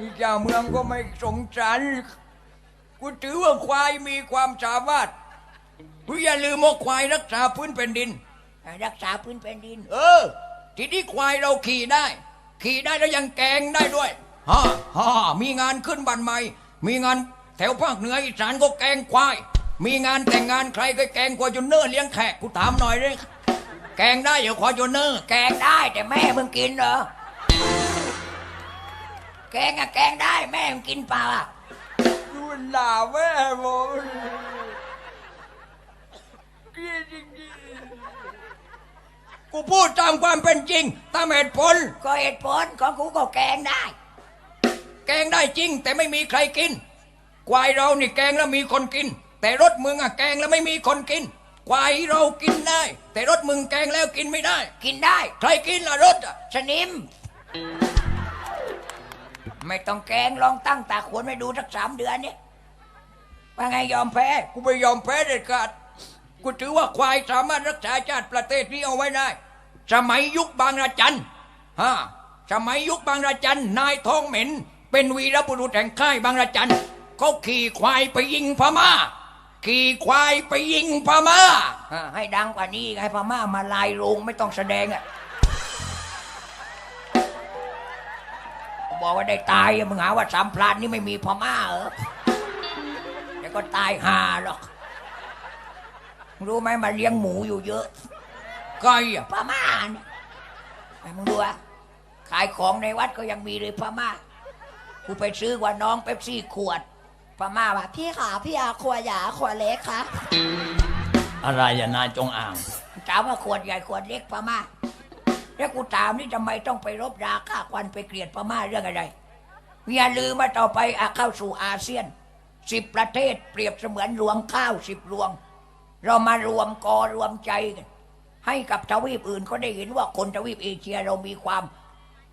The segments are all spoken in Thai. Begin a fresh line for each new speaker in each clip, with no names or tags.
นี่เจ้าเมืองก็ไม่สงสารกูถือว่าควายมีความสามารถกูอย่าลืมว่าควายรักษาพื้นแผ่นดิน
รักษาพื้นแผ่นดิน
เออ ทีนี้ควายเราขี่ได้ ขี่ได้แล้วยังแกงได้ด้วยฮ่าฮ่ามีงานขึ้นบันใหม่ มีงานแถวภาคเหนืออีสานก็แกงควาย มีงานแต่งงานใครก็แกงควายจนเนอร์เลี้ยงแขกกูถามหน่อยเลยแกงได้เหรอควายจนเนอร์
แกงได้แต่แม่มึงกินเหรอ แกงอะแกงได้แม่มึงกินเปล่าอะ
ดูด่าแม่ผมกูพูดตามความเป็นจริง ตามเหตุผล
ก็เหตุผลของกูก็แกงได้
แกงได้จริง แต่ไม่มีใครกิน ควายเรานี่แกงแล้วมีคนกิน แต่รถมึงอะแกงแล้วไม่มีคนกิน ควายเรากินได้ แต่รถมึงแกงแล้วกินไม่ได้
กินได้
ใครกินล่ะรถอะ
สนิม ไม่ต้องแกงลองตั้งตาขวนไปดูสักสามเดือนเนี่ยว่าไงยอมแพ้
กูไม่ยอมแพ้เด็ดขาดกูถือว่าควายสามารถรักษาชาติประเทศนี้เอาไว้ได้ สมัยยุคบางระจันฮะสมัยยุคบางระจันนายทองเหม็น เป็นวีรบุรุษแห่งค่ายบางระจันเขาขี่ควายไปยิงพม่า ขี่ควายไปยิงพม่า
อ่าให้ดังกว่านี้ให้พม่ามาลายโรงไม่ต้องแสดงอะ บอกว่าได้ตายอะมึงหาว่าสามพลานนี่ไม่มีพม่าเหรอเดี๋ยวก็ตายหาหรอกมึงรู้ไหมมาเลี้ยงหมูอยู่เยอะ
ไก่อะ
พม่าเนี่ยไอ้มึงดูอะขายของในวัดก็ยังมีเลยพม่ากูไปซื้อว่าน้องเป๊ปซี่ขวดพม่าว่าพี่ขาพี่อาขวดใหญ่ขวดเล็กคะ
อะไรอย่านายจงอ่าง
ถามว่าขวดใหญ่ขวดเล็กพม่า แล้วกูถามนี่ทำไมต้องไปรบราฆ่าควันไปเกลียดพม่าเรื่องอะไรอย่าลืมว่าต่อไปอะเข้าสู่อาเซียนสิบประเทศเปรียบเสมือนรวงข้าวสิบรวง เรามารวมกอรวมใจกันให้กับทวีปอื่นก็ได้เห็นว่าคนทวีปเอเชียเรามีความ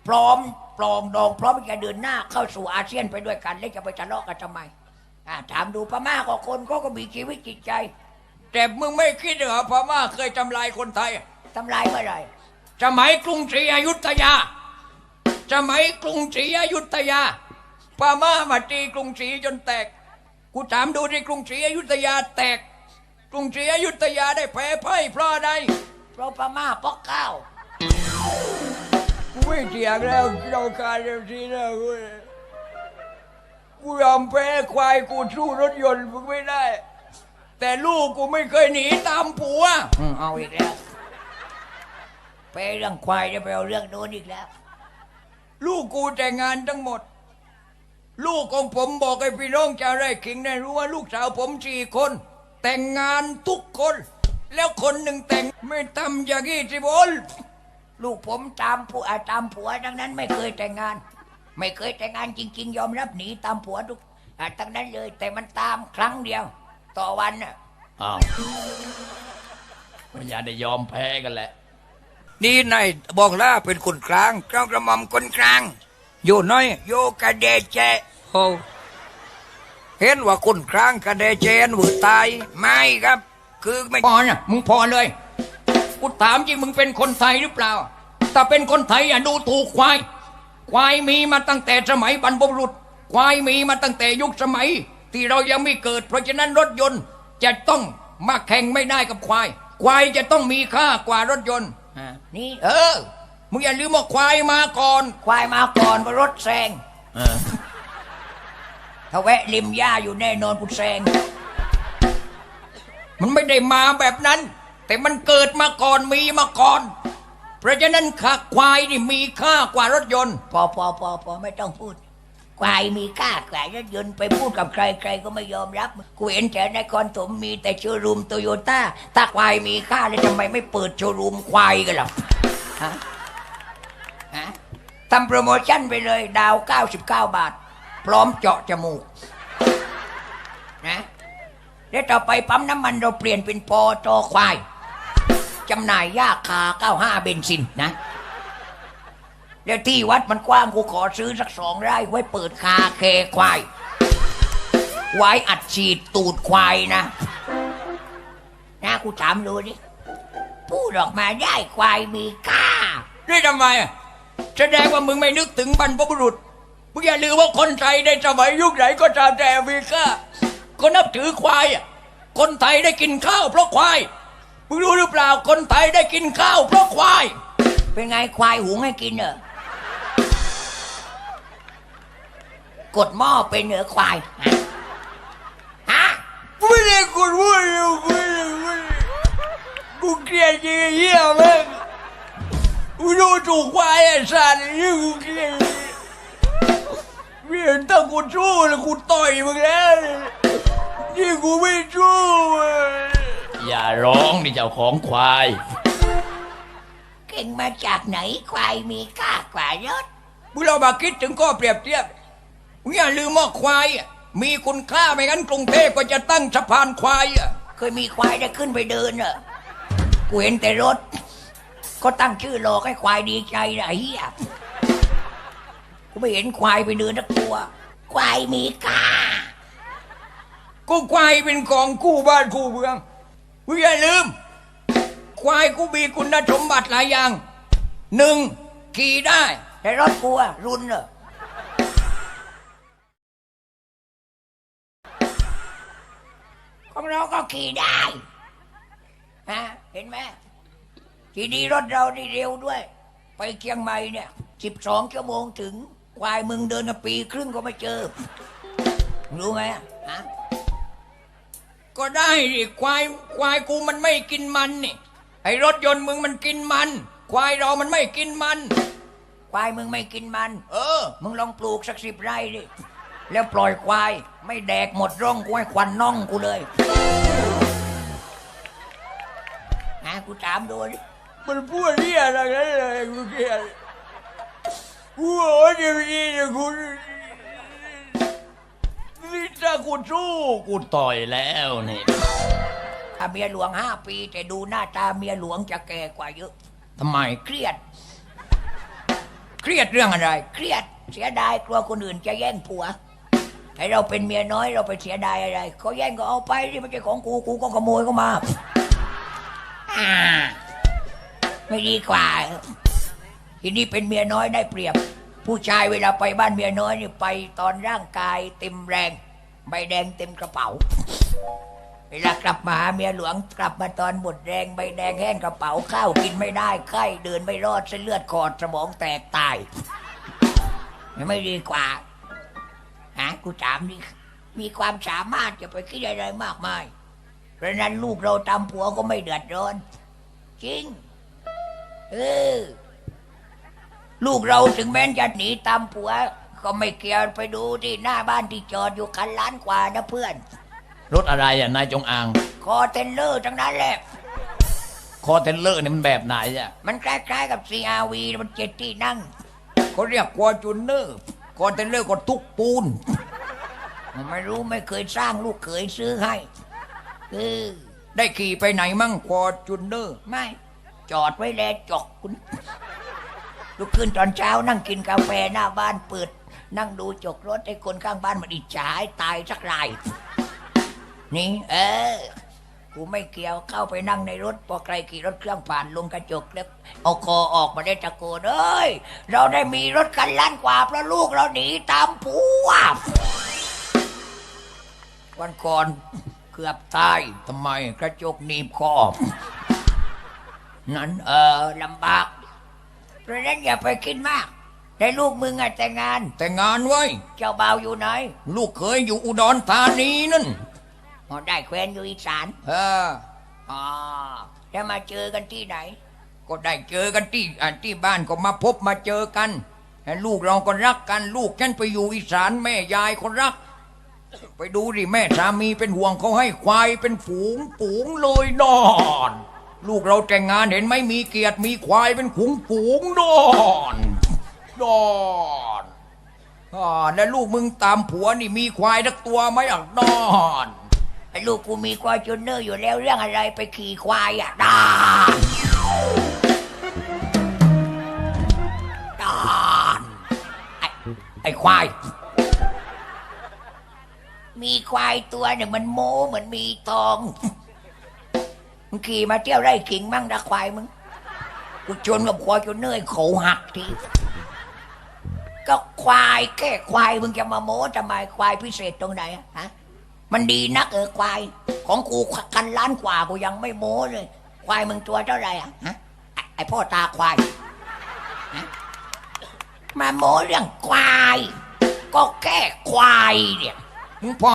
พร้อมปลองดองพร้อมที่จะเดินหน้าเข้าสู่อาเซียนไปด้วยกัน แล้วจะไปทะเลาะกันทำไมอ่าถามดูพม่าก็คนเขาก็มีชีวิตจิตใจ
แต่มึงไม่คิดเหรอพม่าเคยทำลายคนไทย
ทำลายเมื่อไหร่
สมัยกรุงศรีอยุธยาสมัยกรุงศรีอยุธยาพม่ามาตีกรุงศรีจนแตก กูถามดูที่กรุงศรีอยุธยาแตก กรุงศรีอยุธยาได้แพ้ไพ่เพราะอะไร
เพราะพม่าปอกเก้า
กูไม่เถียงแล้วเราการเร็วทีนะกูกูยอมแพ้ควายกูสู้รถยนต์มึงไม่ได้ แต่ลูกกูไม่เคยหนีตามผัว
อืมเอาอีกแล้ว ไปเรื่องควายจะไปเอาเรื่องโน้นอีกแล้ว
ลูกกูแต่งงานทั้งหมด ลูกของผมบอกให้พี่น้องชาวไร่ขิงได้รู้ว่าลูกสาวผมสี่คน แต่งงานทุกคน แล้วคนหนึ่งแต่งไม่ทำอย่างนี้สิบน
ลูกผมตามผัวตามผัวทั้งนั้นไม่เคยแต่งงาน ไม่เคยแต่งงานจริง ๆ ยอมรับหนีตามผัวทุกทั้งนั้นเลย แต่มันตามครั้งเดียว ต่อวันน่ะ
อ้าวมันอย่าได้ยอมแพ้กันแหละ นี่นายบอกล่าเป็นคนกลางเจ้ากระหม่อมคนกลางอยู่น้อย โยกระเดเจโอ้เห็นว่าคนกลางกระเดเจนหวือตาย ไม่ครับ คือไม่พอนะมึงพอเลยกูถามจริงมึงเป็นคนไทยหรือเปล่า ถ้าเป็นคนไทยอย่าดูถูกควาย ควายมีมาตั้งแต่สมัยบรรพบุรุษ ควายมีมาตั้งแต่ยุคสมัย ที่เรายังไม่เกิด เพราะฉะนั้นรถยนต์จะต้องมาแข่งไม่ได้กับควาย ควายจะต้องมีค่ากว่ารถยนต์
อ่า นี่
เออ มึงอย่าลืมว่าควายมาก่อน
ควายมาก่อนก็รถแซงถ้าแวะริมหญ้าอยู่แน่นอนกูแซง
มันไม่ได้มาแบบนั้น แต่มันเกิดมาก่อนมีมาก่อน เพราะฉะนั้นขาควายนี่มีค่ากว่ารถยนต์
พอพอพอพอไม่ต้องพูด ควายมีค่ากว่ารถยนต์ไปพูดกับใครใครก็ไม่ยอมรับกูเห็นแต่ในคอนถมมีแต่โชว์รูมโตโยต้าถ้าควายมีค่าแล้วทำไมไม่เปิดโชว์รูมควายกันล่ะฮะฮะทำโปรโมชั่นไปเลย ดาว 99 บาท พร้อมเจาะจมูกนะแล้วต่อไปปั๊มน้ำมันเราเปลี่ยนเป็นปอจอควายจำหน่ายยาคา 95 เบนซินนะ แล้วที่วัดมันกว้างกูขอซื้อสักสองไร่ไว้เปิดคาเคควาย ไว้อัดฉีดตูดควายนะนะกูถามดูดิพูดออกมาได้ควายมีค่า
นี่ทำไมอะแสดงว่ามึงไม่นึกถึงบรรพบุรุษมึมึงอย่าลืมว่าคนไทยในสมัยยุคไหนก็ตามแต่อเมริกาก็นับถือควายอะคนไทยได้กินข้าวเพราะควายมึงรู้หรือเปล่าคนไทยได้กินข้าวเพราะควาย
เป็นไงควายหุงให้กินเหรอ กดหม้อเป็นเหนือควายฮะฮะ
ไม่ได้กูพูดอยู่กูไม่ได้พูดกูเกลียดจริงไอ้เหี้ยแม่งกูดูถูกควายไอ้สัตว์นี่กูเกลียดไม่เห็นตั้งกูสู้เลยกูต่อยมึงแล้วนี่กูไม่สู้อย่าร้องนี่เจ้าของควาย
เก่งมาจากไหนควายมีค่ากว่ารถ
มึงเรามาคิดถึงข้อเปรียบเทียบ อย่าลืมว่าควายอะมีคุณค่าไม่งั้นกรุงเทพก็จะตั้งสะพานควายอะ
เคยมีควายได้ขึ้นไปเดินเหรอกูเห็นแต่รถ ก็ตั้งชื่อหลอกให้ควายดีใจนะไอ้เหี้ยกูไม่เห็นควายไปเดินสักตัว ควายมีค่า
กูควายเป็นของคู่บ้านคู่เมืองมึงอย่าลืม ควายกูมีคุณสมบัติหลายอย่างหนึ่งขี่ได้
แต่รถกูอะรุนเหรอ ของเราก็ขี่ได้ฮะเห็นไหมทีนี้รถเรานี่เร็วด้วย ไปเชียงใหม่เนี่ยสิบสองชั่วโมงถึงควายมึงเดินมาปีครึ่งก็ไม่เจอ รู้ไหมอะฮะ
ก็ได้ดิควายควายกูมันไม่กินมันนี่ไอ้รถยนต์มึงมันกินมัน ควายเรามันไม่กินมัน
ควายมึงไม่กินมัน
เออ
มึงลองปลูกสักสิบไร่ดิ แล้วปล่อยควาย ไม่แดกหมดร่องกูให้ควันน่องกูเลยนะกูถามดูดิ
มันพูดเรียอะไรกันเลยกูเกลียดกูบอกว่าเดี๋ยวนี้กูนี่ถ้ากูสู้กูต่อยแล้วนี่
ถ้าเมียหลวงห้าปี แต่ดูหน้าตาเมียหลวงจะแก่กว่าเยอะ
ทำไม
เครียด
เครียดเรื่องอะไร
เครียดเสียดายกลัวคนอื่นจะแย่งผัว ให้เราเป็นเมียน้อยเราไปเสียดายอะไรเขาแย่งก็เอาไปที่ไม่ใช่ของกูกูก็ขโมยเข้ามาอ่าไม่ดีกว่า ทีนี้เป็นเมียน้อยได้เปรียบ ผู้ชายเวลาไปบ้านเมียน้อยนี่ไปตอนร่างกายเต็มแรง ใบแดงเต็มกระเป๋า เวลากลับมาเมียหลวงกลับมาตอนหมดแรงใบแดงแห้งกระเป๋าข้าวกินไม่ได้ไข้เดินไม่รอดเส้นเลือดขอดสมองแตกตาย ไม่ดีกว่า กูถามนี่มีความสามารถจะไปคิดอะไรมากมาย เพราะฉะนั้นลูกเราทำผัวก็ไม่เดือดร้อน จริง เออ ลูกเราถึงแม้จะหนีตามผัว ก็ไม่เกี่ยวไปดูที่หน้าบ้านที่จอดอยู่คันล้านกว่านะเพื่อน
รถอะไรอะนายจงอาง
คอเทนเลอร์ทั้งนั้นแหละ
คอเทนเลอร์นี่มันแบบไหนอะ
มันคล้ายๆกับ CRV มันเจ็ดที่นั่ง
เขาเรียกควอจูเนอร์คอเทนเลอร์ก็ทุกปูน
ไม่รู้ไม่เคยสร้างลูกเขยซื้อให้เออ
ได้ขี่ไปไหนมั่งควอจูเนอร์
ไม่ จอดไว้แลจอกคุณลุกขึ้นตอนเช้านั่งกินกาแฟหน้าบ้านเปิด นั่งดูจกรถไอ้คนข้างบ้านมันอิจฉาให้ตายสักรายนี่เออกูไม่เกี่ยวเข้าไปนั่งในรถ พอใครขี่รถเครื่องผ่านลงกระจกแล้วเอาคอออกมาได้ตะโกนเอ้ย เราได้มีรถกันล้านกว่าเพราะลูกเราหนีตามผัว วันก่อนเกือบตาย
ทำไม
กระจกหนีบคอนั้นเออลำบาก เพราะฉะนั้นอย่าไปคิดมาก ได้ลูกมึงอะแต่งงาน
แต่งงานไว้
เจ้าบ่าวอยู่ไหน
ลูกเคยอยู่อุดรธานีนั่น
อ๋อได้แควนอยู่อีสาน
เออ
อ๋อแล้วมาเจอกันที่ไหน
ก็ได้เจอกันที่อ่าที่บ้านก็มาพบมาเจอกันแล้วลูกเราก็รักกัน ลูกฉันไปอยู่อีสานแม่ยายคนรัก ไปดูดิแม่สามีเป็นห่วงเขาให้ควายเป็นฝูงฝูงเลยนอน ลูกเราแต่งงานเห็นไหมมีเกียรติมีควายเป็นฝูงฝูงนอนนอนอ่าแล้วลูกมึงตามผัวนี่มีควายทักตัวไหมอะนอน
ไอ้ลูกกูมีควายจูเนอร์อยู่แล้วเรื่องอะไรไปขี่ควายอะดาดานไอ้ไอ้ควาย มีควายตัวหนึ่งมันโม้เหมือนมีทอง มึงขี่มาเที่ยวไร่ขิงมั่งนะควายมึง กูชนกับควายจูเนอร์ให้เขาหักที ก็ควายแค่ควายมึงจะมาโม้ทำไมควายพิเศษตรงไหนอะฮะ มันดีนักเออควาย ของกูกันล้านกว่ากูยังไม่โม้เลย ควายมึงตัวเท่าไหร่อะฮะ ไอพ่อตาควาย มาโม้เรื่องควาย ก็แค่ควายเนี่ย
มึงพอ